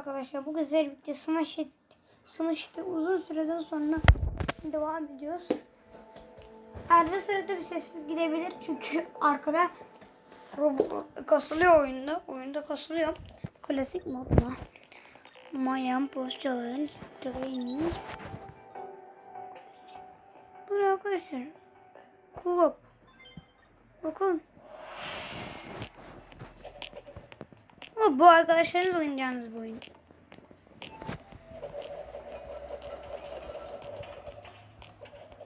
arkadaşlar. Bu güzel birlikte smash it, smash it'e uzun süreden sonra devam ediyoruz. Arada sırada bir ses gidebilir çünkü arkada kasılıyor oyunda. Oyunda kasılıyor. Klasik modla. Mayan postaların training. Buraya arkadaşlar. Kulüp. Bakın. Ama bu arkadaşlarınız oynayacağınız bu oyun.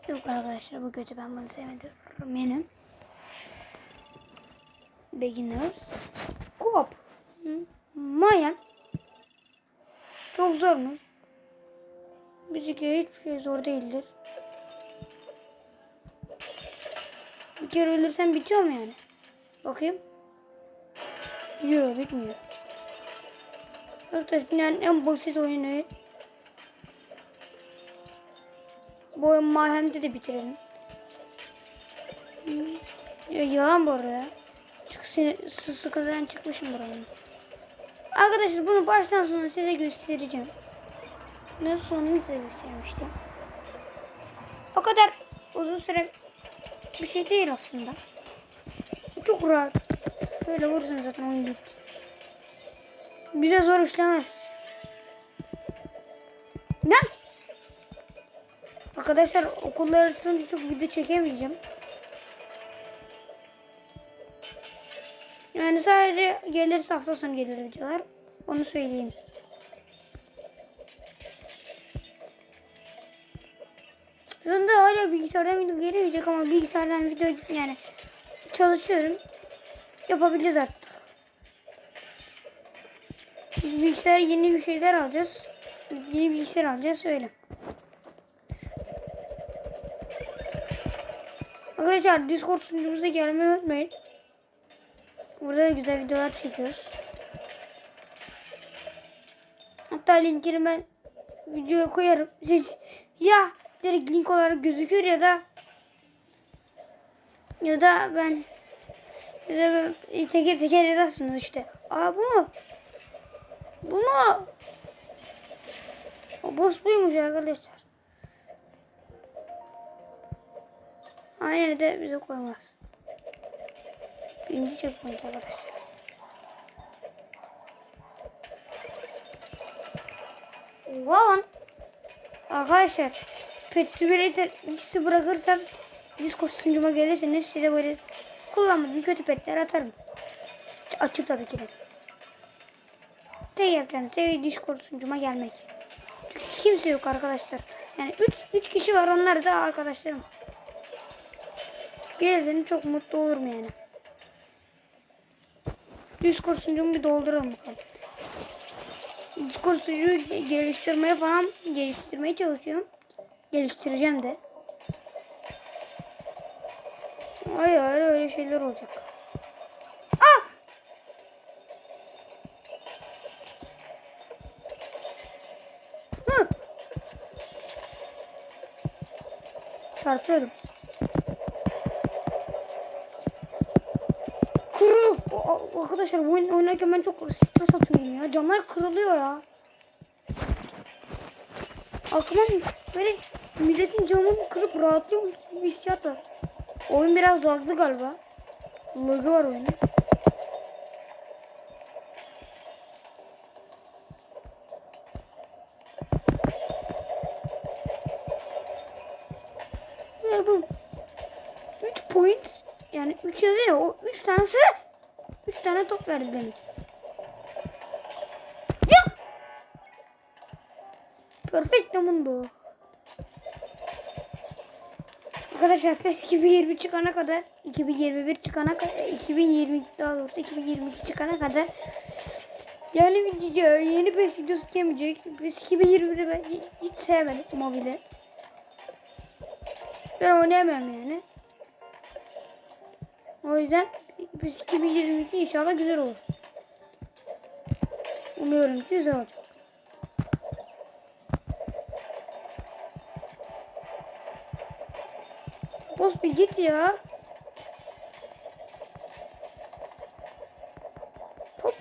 Yok arkadaşlar bu kötü ben bunu sevmedim. Benim. Beginners. Co-op. Hı, Mayan. Çok zormuş. Bizimki hiçbir şey zor değildir. Bir kere ölürsen bitiyor mu yani? Bakayım. Yok bitmiyor. Arkadaşlar dünyanın en basit oyunu. Bu oyun Mayhem'de de bitirelim. Ya, yalan bu arada ya. Çık çıkmışım buranın. Arkadaşlar bunu baştan sona size göstereceğim. Ne sonunu size göstermiştim. O kadar uzun süre bir şey değil aslında. Çok rahat. Böyle vurursun zaten oyun bitti. Bize zor işlemez. Ne? Arkadaşlar okullar arasında çok video çekemeyeceğim. Yani sadece gelirse hafta sonu gelir videolar. Onu söyleyeyim. Sonunda hala bilgisayardan video gelemeyecek ama bilgisayardan video yani çalışıyorum. Yapabiliriz artık. Biz bilgisayara yeni bir şeyler alacağız. Yeni bilgisayar alacağız öyle. Arkadaşlar Discord sunucumuza gelmeyi unutmayın. Burada da güzel videolar çekiyoruz. Hatta linkini ben videoya koyarım. Siz ya direkt link olarak gözükür ya da ya da ben ya da teker teker yazarsınız işte. Aa bu mu? Bu mu? O boss buymuş arkadaşlar. Aynen de bize koymaz. Birinci checkpoint arkadaşlar. Wow. Arkadaşlar Pet Simulator ikisi bırakırsam Discord sunucuma gelirseniz size böyle kullanmadığım kötü petler atarım. Açıp tabii ki de. Tek yapacağınız şey Discord sunucuma gelmek. Çünkü kimse yok arkadaşlar. Yani 3 3 kişi var onlar da arkadaşlarım. Gelirseniz çok mutlu olurum yani. Discord sunucumu bir dolduralım bakalım. Discord sunucuyu geliştirmeye falan geliştirmeye çalışıyorum. Geliştireceğim de. Hayır hayır öyle şeyler olacak. Çarpıyorum. Kırıl. Arkadaşlar oyun oynarken ben çok stres atıyorum ya. Camlar kırılıyor ya. Aklıma böyle milletin camını kırıp rahatlıyor bir hissiyat var. Oyun biraz laglı galiba. Lagı var oyunun. Yani bu 3 point yani 3 yazıyor o 3 tanesi 3 tane top verdi demek. Ya! Perfect mundo. Arkadaşlar PES 2020 çıkana kadar 2021 çıkana kadar 2020 daha doğrusu 2022 çıkana kadar yani video yeni PES videosu gelmeyecek. PES 2021'i ben hiç, hiç sevmedim mobile. Ben oynayamıyorum yani. O yüzden biz 2022 inşallah güzel olur. Umuyorum ki güzel olacak. Boss bir git ya. Top?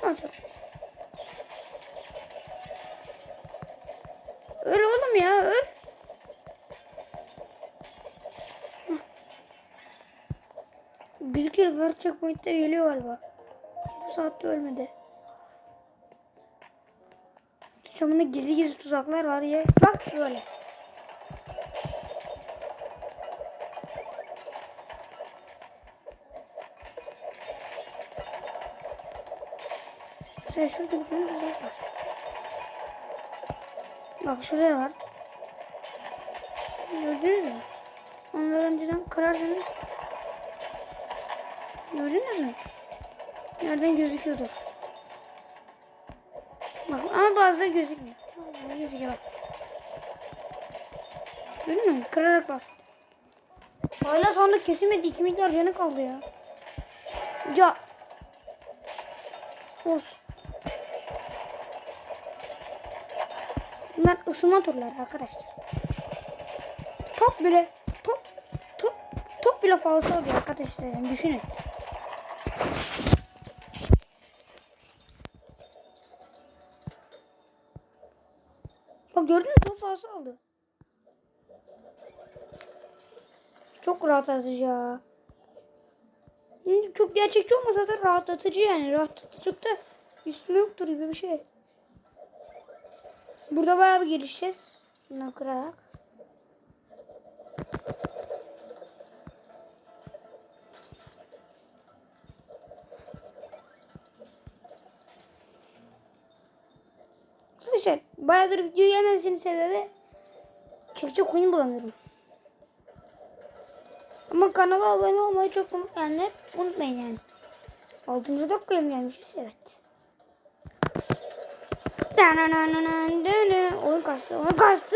Bizimkiler var checkpoint'te geliyor galiba. Bu saatte ölmedi. Camında gizli gizli tuzaklar var ya. Bak böyle. Sen şurada bir tane tuzak var. Bak şuraya var. Gördünüz mü? Onları önceden kırardınız. Gördünüz mü? Nereden gözüküyordu? Bak ama bazıları gözükmüyor. Gözüküyor bak. Gördün mü? Kırarak bak. Hala sandık kesilmedi. 2 milyar canı kaldı ya. Ya. Olsun. Bunlar ısınma turları arkadaşlar. Top bile top top top bile fazla oluyor arkadaşlar yani düşünün. Bak gördün mü fazla oldu. Çok rahatlatıcı ya. Çok gerçekçi olmasa da rahatlatıcı yani. Rahatlatıcılıkta üstüne yoktur gibi bir şey. Burada bayağı bir gelişeceğiz. Kırarak. Bayağıdır video gelmemesinin sebebi çekecek oyun bulamıyorum. Ama kanala abone olmayı çok unutmayanlar unutmayın yani. 6. dakikaya mı gelmişiz? Evet. Oyun kastı. Oyun kastı.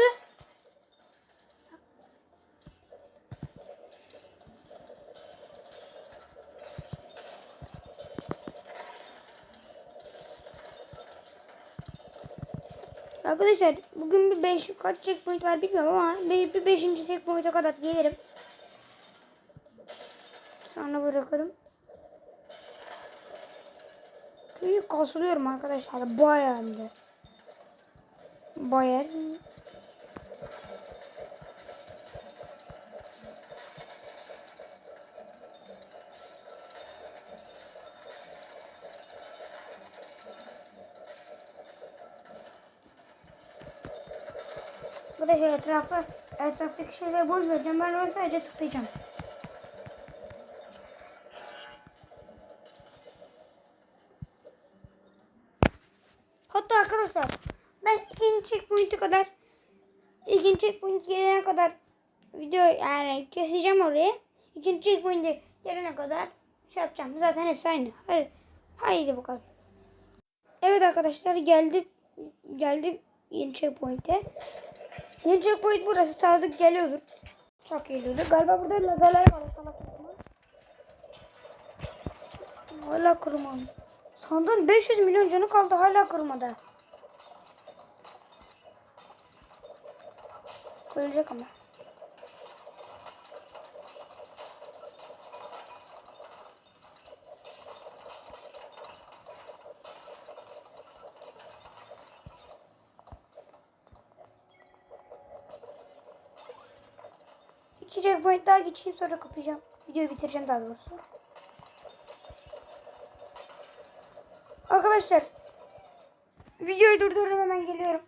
Arkadaşlar bugün bir 5 kaç checkpoint var bilmiyorum ama bir, bir 5. checkpoint'e kadar gelirim. Sonra bırakırım. Çünkü kasılıyorum arkadaşlar. Bayağı hem de. Bayağı. Arkadaşlar etrafı, etraftaki şeyleri boş vereceğim. Ben onu sadece tıklayacağım. Hatta arkadaşlar ben ikinci checkpoint'e kadar ikinci checkpoint gelene kadar video yani keseceğim orayı. İkinci checkpoint'e gelene kadar şey yapacağım. Zaten hepsi aynı. Hadi, haydi bakalım. Evet arkadaşlar geldim geldim yeni checkpoint'e. Yeni checkpoint burası tanıdık geliyordur. Çok geliyordur. Galiba burada lazerler var. Kırma. Hala kırmadı. Sandığın 500 milyon canı kaldı hala kırmadı. Ölecek ama. İki geçeyim sonra kapayacağım. Videoyu bitireceğim daha doğrusu. Arkadaşlar videoyu durdururum hemen geliyorum.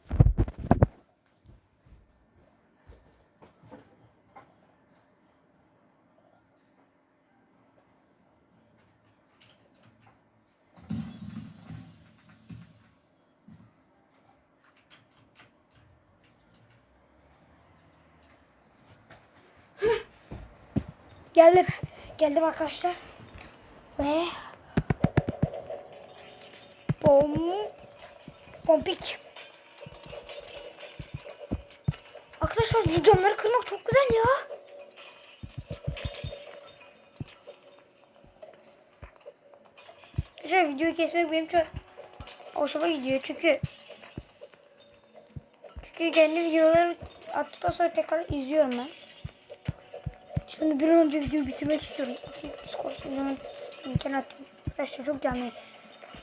Geldim. Geldim arkadaşlar. Ve Bom. Pompik. Arkadaşlar bu camları kırmak çok güzel ya. Arkadaşlar videoyu kesmek benim çok hoşuma gidiyor çünkü çünkü kendi videoları attıktan sonra tekrar izliyorum ben. Şimdi bir an önce videoyu bitirmek istiyorum. Discord sunucunun linkini attım. Arkadaşlar çok gelmeyi,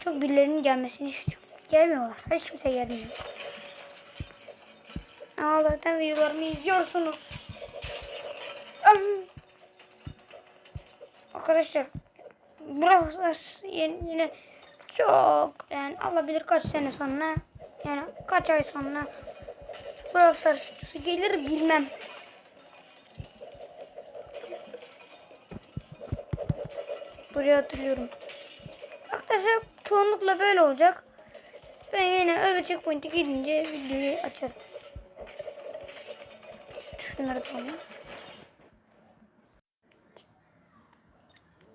çok birilerinin gelmesini istiyorum. Gelmiyorlar. Hiç kimse gelmiyor. Ağlarken videolarımı izliyorsunuz. Arkadaşlar Brawl yine, yine çok yani Allah bilir kaç sene sonra yani kaç ay sonra Brawl Stars gelir bilmem. Buraya hatırlıyorum. Arkadaşlar çoğunlukla böyle olacak. Ben yine öbür checkpoint'e gidince videoyu açarım. Şunları koyalım.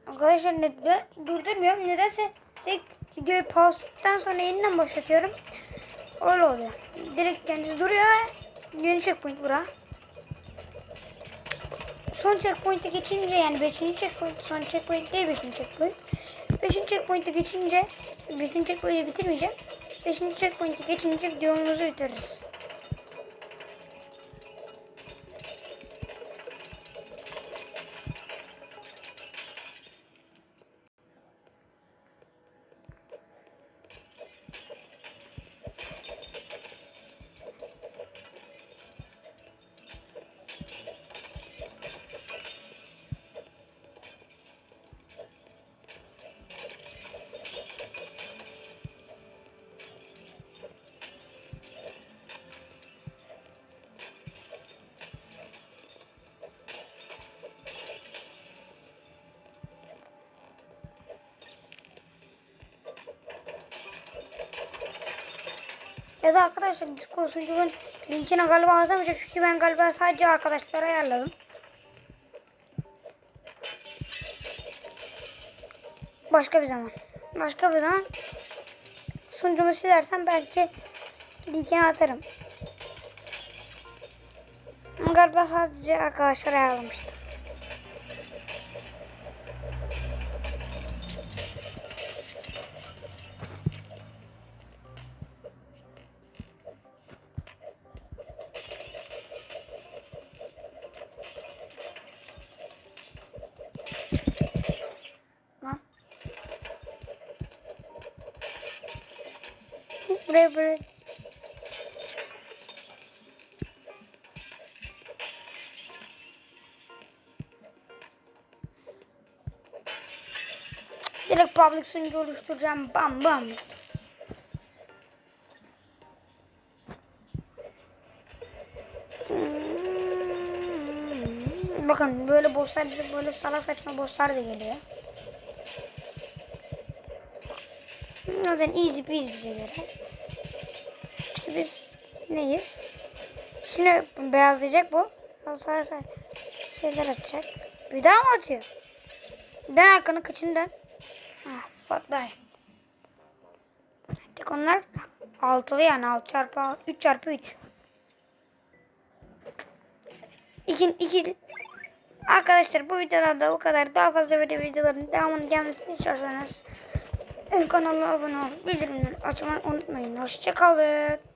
Arkadaşlar ne, ben durdurmuyorum. Nedense tek videoyu pause'dan sonra yeniden başlatıyorum. Öyle oluyor. Direkt kendisi duruyor yeni checkpoint bura. Son checkpoint'e geçince yani 5. checkpoint son checkpoint değil 5. checkpoint. 5. checkpoint'e geçince 5. checkpoint'i bitirmeyeceğim. 5. checkpoint'e geçince videomuzu bitiririz. Ya da arkadaşlar Discord sunucumun linkine galiba atamayacak çünkü ben galiba sadece arkadaşlara ayarladım. Başka bir zaman. Başka bir zaman sunucumu silersen belki linkini atarım. Galiba sadece arkadaşlara ayarlamıştım. Buraya buraya. Direkt public sunucu oluşturacağım. Bam bam. Hmm, Bakın böyle bosslar bize böyle salak saçma bosslar da geliyor. Zaten easy peasy bize göre. Neyiz? Şimdi beyazlayacak bu. Sağ şeyler atacak. Bir daha mı atıyor? Dön arkanı kıçını dön. Ah, patlar. Tek onlar altılı yani 6 çarpı 3 çarpı 3. 2 2 Arkadaşlar bu videoda da bu kadar. Daha fazla böyle videoların devamının gelmesini istiyorsanız kanala abone olup bildirimleri açmayı unutmayın. Hoşçakalın.